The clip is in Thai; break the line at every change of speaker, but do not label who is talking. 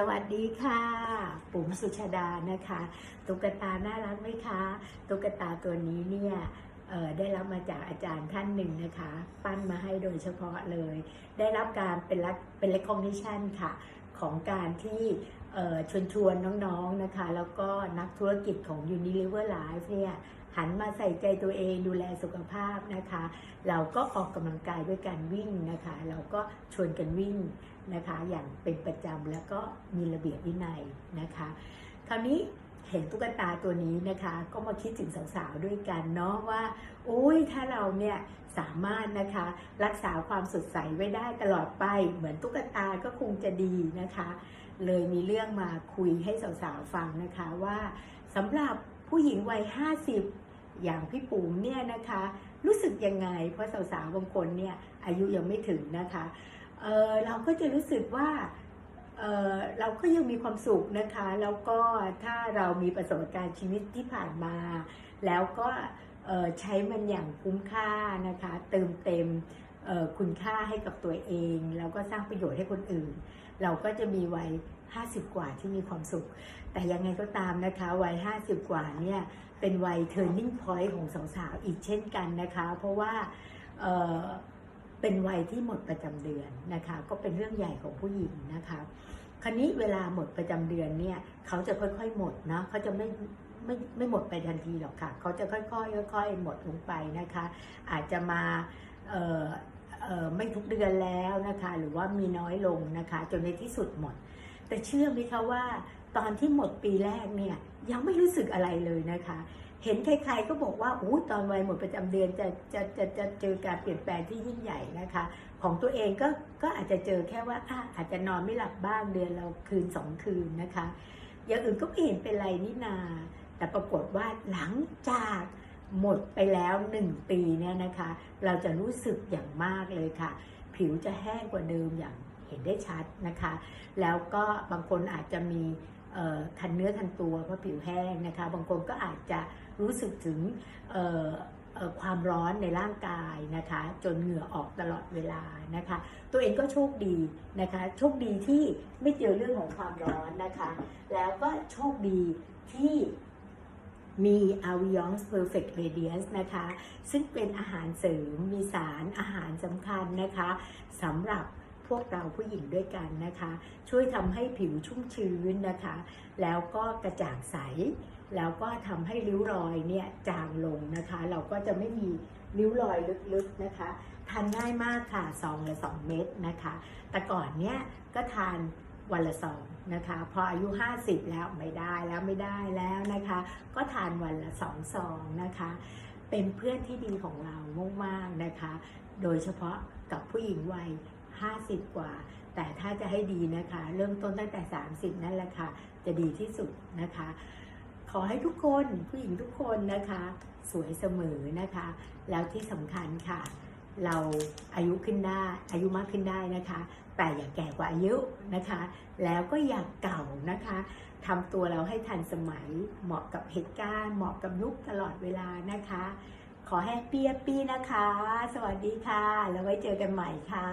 สวัสดีค่ะปุ๋มสุชาดานะคะ ตุ๊กตาน่ารักไหมคะ ตุ๊กตาตัวนี้เนี่ย ได้รับมาจากอาจารย์ท่านหนึ่งนะคะ ปั้นมาให้โดยเฉพาะเลย ได้รับการเป็นรักเป็น recognition ค่ะ ของการที่ชวนชวนน้องๆนะคะ แล้วก็นักธุรกิจของ Unilever Life เนี่ยหันมาใส่ใจตัวเองดูแลสุขภาพนะคะ เราก็ออกกำลังกายด้วยการวิ่งนะคะ เราก็ชวนกันวิ่งนะคะ อย่างเป็นประจำแล้วก็มีระเบียบวินัยนะคะ คราวนี้ เห็นตุ๊กตาตัวนี้นะคะ ก็มาคิดถึงสาวๆด้วยกันเนาะว่าอุ้ยถ้าเราเนี่ยสามารถนะคะรักษาความสดใสไว้ได้ตลอดไป เหมือนตุ๊กตาก็คงจะดีนะคะ เลยมีเรื่องมาคุยให้สาวๆฟังนะคะว่าสำหรับผู้หญิงวัย 50 อย่างพี่ปุ๋มเนี่ยนะคะ รู้สึกยังไง เพราะสาวๆบางคนเนี่ยอายุยังไม่ถึงนะคะเออเราก็จะรู้สึกว่า เเราก็ยังมีความสุขนะคะ แล้วก็ถ้าเรามีประสบการณ์ชีวิตที่ผ่านมา แล้วก็ใช้มันอย่างคุ้มค่านะคะ เติมเต็มคุณค่าให้กับตัวเอง แล้วก็สร้างประโยชน์ให้คนอื่น เราก็จะมีวัย 50 กว่าที่มีความสุข แต่ยังไงก็ตามนะคะวัย 50 กว่าเนี่ยเป็นวัย turning point ของสาวๆอีกเช่นกันนะคะ เพราะว่า เป็นวัยที่หมดประจำเดือนนะคะ ก็เป็นเรื่องใหญ่ของผู้หญิงนะคะคราวนี้เวลาหมดประจำเดือนเนี่ย เขาจะค่อยๆหมดนะเขาจะไม่ไม่ไม่หมดไปทันทีหรอกค่ะ เขาจะค่อยๆค่อยๆหมดลงไปนะคะ อาจจะมาเอ่อเอ่อไม่ทุกเดือนแล้วนะคะ หรือว่ามีน้อยลงนะคะ จนในที่สุดหมด แต่เชื่อไหมคะว่าตอนที่หมดปีแรกเนี่ยยังไม่รู้สึกอะไรเลยนะคะเห็นใครๆก็บอกว่าอู้ตอนวัยหมดประจำเดือนจะจะจะจะเจอการเปลี่ยนแปลงที่ยิ่งใหญ่นะคะ ของตัวเองก็ก็อาจจะเจอแค่ว่าอะอาจจะนอนไม่หลับบ้างเดือนเราคืนสองคืนนะคะ อย่างอื่นก็ไม่เห็นเป็นไรนี่นา แต่ปรากฏว่าหลังจากหมดไปแล้วหนึ่งปีเนี่ยนะคะ เราจะรู้สึกอย่างมากเลยค่ะ ผิวจะแห้งกว่าเดิมอย่างเห็นได้ชัดนะคะ แล้วก็บางคนอาจจะมี ทันเนื้อทันตัวเพราะผิวแห้งนะคะ บางคนก็อาจจะรู้สึกถึงความร้อนในร่างกายนะคะ จนเหงื่อออกตลอดเวลานะคะ ตัวเองก็โชคดีนะคะ โชคดีที่ไม่เจอเรื่องของความร้อนนะคะ แล้วก็โชคดีที่มี a v i o n s Perfect Radiance นะคะ ซึ่งเป็นอาหารเสริมมีสารอาหารสำคัญนะคะสำหรับ พวกเราผู้หญิงด้วยกันนะคะ ช่วยทำให้ผิวชุ่มชื้นนะคะ แล้วก็กระจ่างใส แล้วก็ทำให้ริ้วรอยเนี่ยจางลงนะคะ เราก็จะไม่มีริ้วรอยลึกๆนะคะทานง่ายมากค่ะซองละ2 เม็ดนะคะ แต่ก่อนเนี่ยก็ทานวันละซองนะคะ พออายุ 50 แล้วไม่ได้แล้วไม่ได้แล้วนะคะ ก็ทานวันละ2ซองนะคะ เป็นเพื่อนที่ดีของเรามากๆนะคะ โดยเฉพาะกับผู้หญิงวัย 50 กว่า แต่ถ้าจะให้ดีนะคะ เริ่มต้นตั้งแต่ 30 นั่นแหละค่ะ จะดีที่สุดนะคะ ขอให้ทุกคนผู้หญิงทุกคนนะคะ สวยเสมอนะคะ แล้วที่สำคัญค่ะ เราอายุขึ้นได้อายุมากขึ้นได้นะคะ แต่อย่าแก่กว่าอายุนะคะ แล้วก็อย่าเก่านะคะทำตัวเราให้ทันสมัยเหมาะกับเหตุการณ์ เหมาะกับยุคตลอดเวลานะคะ ขอให้เปียปี้นะคะ สวัสดีค่ะ แล้วไว้เจอกันใหม่ค่ะ